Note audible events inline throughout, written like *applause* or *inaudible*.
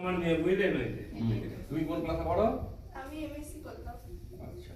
আমার মেয়ে বুঝলেন ওই যে। তুমি কোন ক্লাসে পড়ো? আমি এমএসসি করলাম আচ্ছা।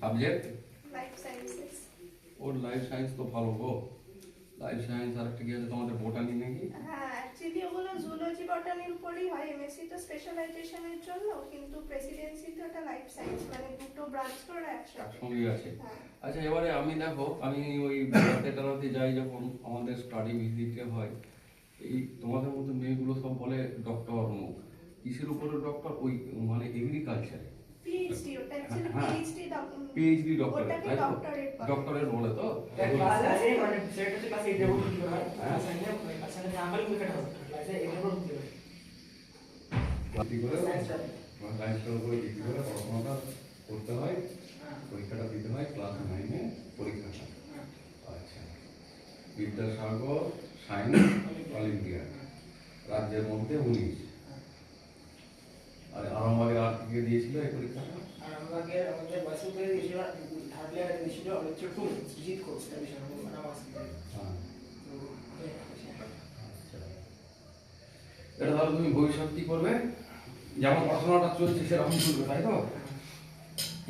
Subject life sciences or life science তো ভালো গো। লাইফ সায়েন্স আর একটা কি আছে তোমাদের বোটানি নাকি? হ্যাঁ অ্যাকচুয়ালি ওগুলো জুলজি বটানির উপরেই হয়। এমএসসি তো স্পেশালাইজেশনের জন্য কিন্তু প্রেসিডেন্সি তো একটা লাইফ সায়েন্স মানে দুটো ব্রাঞ্চ করে একসাথে। একসঙ্গে আছে। হ্যাঁ। আচ্ছা এবারে আমি দেখো আমি ওই বেড়াতে যাই যখন আমাদের স্টাডি ভিজিটে হয়। এই তোমাদের মতো মেয়েগুলো সব বলে ডক্টর মুখ। কিসের উপরে ডক্টর ওই মানে এগ্রিকালচারে পিএইচডি হ্যাঁ। ডক্টর ডক্টরের বলে। তো? আছে মানে হয়। হয়। পড়াশোনাটা করতে হয়। পরীক্ষাটা দিতে হয় ক্লাস নাইনে পরীক্ষাটা। আচ্ছা। বিদ্যাসাগর অলিম্পিয়াড রাজ্যের মধ্যে উনিশ। আর আরামবাগের আর কে দিয়েছিল এই পরীক্ষাটা? আর আমাদের বাসু করে দিয়েছিল থার্ড ইয়ার দিয়েছিল হচ্ছে টু জিত কোর্স এটা বিষয় আমার আমার হ্যাঁ। আচ্ছা। এটা তাহলে তুমি ভবিষ্যৎ কি করবে? যেমন পড়াশোনাটা চলছে সেরকম চলবে তাই তো?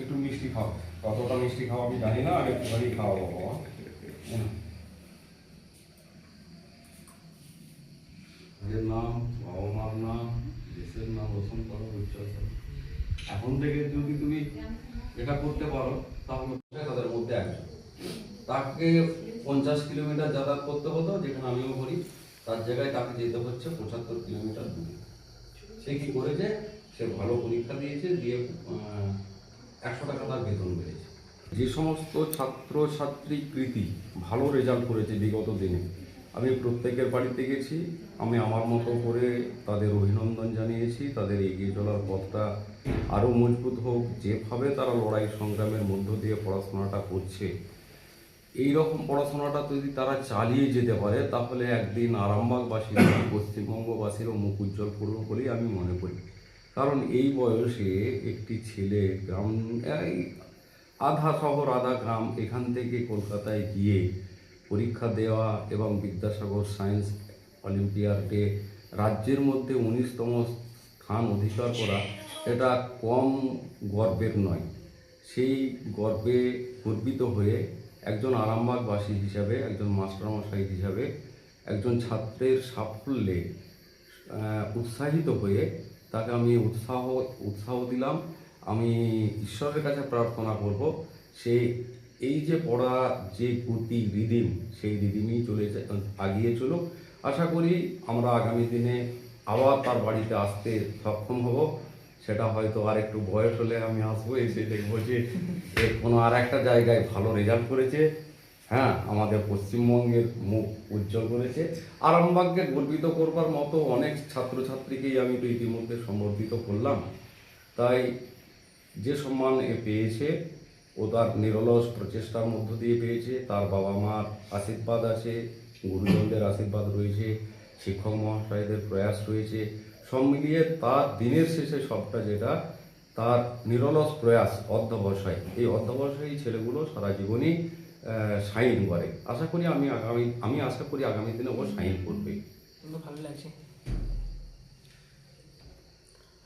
একটু মিষ্টি খাও। কতটা মিষ্টি খাও আমি জানি না আর একটুখানি খাওয়াবো বাবা। নিজের নাম বাবা মার নাম, দেশের নাম রোশন করো উজ্জ্বল করো। এখন থেকে যদি তুমি এটা করতে পারো, তাহলে তাদের মধ্যে একজন। তাকে পঞ্চাশ কিলোমিটার যাতায়াত করতে হতো, যেখানে আমিও করি তার জায়গায় তাকে যেতে হচ্ছে পঁচাত্তর কিলোমিটার দূরে। সে কি করেছে? সে ভালো পরীক্ষা দিয়েছে, দিয়ে একশো টাকা তার বেতন বেড়েছে যে সমস্ত ছাত্র ছাত্রী কৃতি ভালো রেজাল্ট করেছে বিগত দিনে আমি প্রত্যেকের বাড়িতে গেছি। আমি আমার মতো করে তাদের অভিনন্দন জানিয়েছি। তাদের এগিয়ে চলার পথটা আরও মজবুত হোক। যেভাবে তারা লড়াই সংগ্রামের মধ্য দিয়ে পড়াশোনাটা করছে এই রকম পড়াশোনাটা যদি তারা চালিয়ে যেতে পারে, তাহলে একদিন আরামবাগবাসীর *clears throat* পশ্চিমবঙ্গবাসীরও মুখ উজ্জ্বল করবে বলেই আমি মনে করি। কারণ এই বয়সে একটি ছেলে গ্রাম আধা শহর, আধা গ্রাম, এখান থেকে কলকাতায় গিয়ে পরীক্ষা দেওয়া এবং বিদ্যাসাগর সায়েন্স অলিম্পিয়াডে রাজ্যের মধ্যে উনিশতম স্থান অধিকার করা এটা কম গর্বের নয়। সেই গর্বে গর্বিত হয়ে একজন আরামবাগবাসী হিসাবে, একজন মাস্টারমশাই হিসাবে, একজন ছাত্রের সাফল্যে উৎসাহিত হয়ে তাকে আমি উৎসাহ উৎসাহ দিলাম। আমি ঈশ্বরের কাছে প্রার্থনা করব, সে এই যে পড়া, যে গতি রিদিম, সেই রিদিমই চলে আগিয়ে চলুক। আশা করি আমরা আগামী দিনে আবার তার বাড়িতে আসতে সক্ষম হব। সেটা হয়তো আর একটু বয়স হলে আমি আসব, এসে দেখব যে কোনো আর একটা জায়গায় ভালো রেজাল্ট করেছে। হ্যাঁ আমাদের পশ্চিমবঙ্গের মুখ উজ্জ্বল করেছে। আরামবাগকে গর্বিত করবার মতো অনেক ছাত্রছাত্রীকেই আমি তো ইতিমধ্যে সম্বর্ধিত করলাম। তাই যে সম্মান এ পেয়েছে ও তার নিরলস প্রচেষ্টার মধ্য দিয়ে পেয়েছে। তার বাবা মার আশীর্বাদ আছে, গুরুজনদের আশীর্বাদ রয়েছে, শিক্ষক মহাশয়দের প্রয়াস রয়েছে। সব মিলিয়ে তার দিনের শেষে সবটা যেটা, তার নিরলস প্রয়াস অধ্যবসায়। এই অধ্যবসায়ী ছেলেগুলো সারা জীবনই সাইন করে। আশা করি আমি আগামী, আমি আশা করি আগামী দিনে ও সাইন করবে। ভালো লাগছে।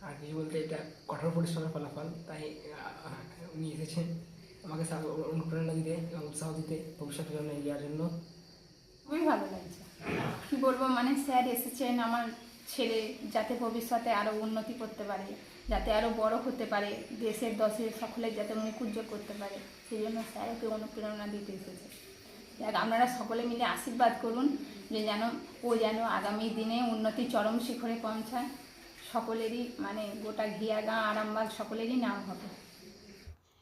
আর কিছু বলতে এটা কঠোর পরিশ্রমের ফলাফল, তাই উনি এসেছেন। আমাকে অনুপ্রেরণা দিতে এবং উৎসাহ দিতে ভবিষ্যতের জন্য এগিয়ে জন্য। খুবই ভালো লাগছে। কি বলব মানে স্যার এসেছেন আমার ছেলে, যাতে ভবিষ্যতে আরও উন্নতি করতে পারে, যাতে আরও বড় হতে পারে, দেশের, দশের সকলের যাতে উজ্জ্বল করতে পারে। সেই জন্য স্যার ওকে অনুপ্রেরণা দিতে এসেছে। যাক, আপনারা সকলে মিলে আশীর্বাদ করুন যে যেন ও যেন আগামী দিনে উন্নতি চরম শিখরে পৌঁছায়। সকলেরই মানে গোটা ঘিয়া গাঁ আরামবাগ, সকলেরই নাম হবে।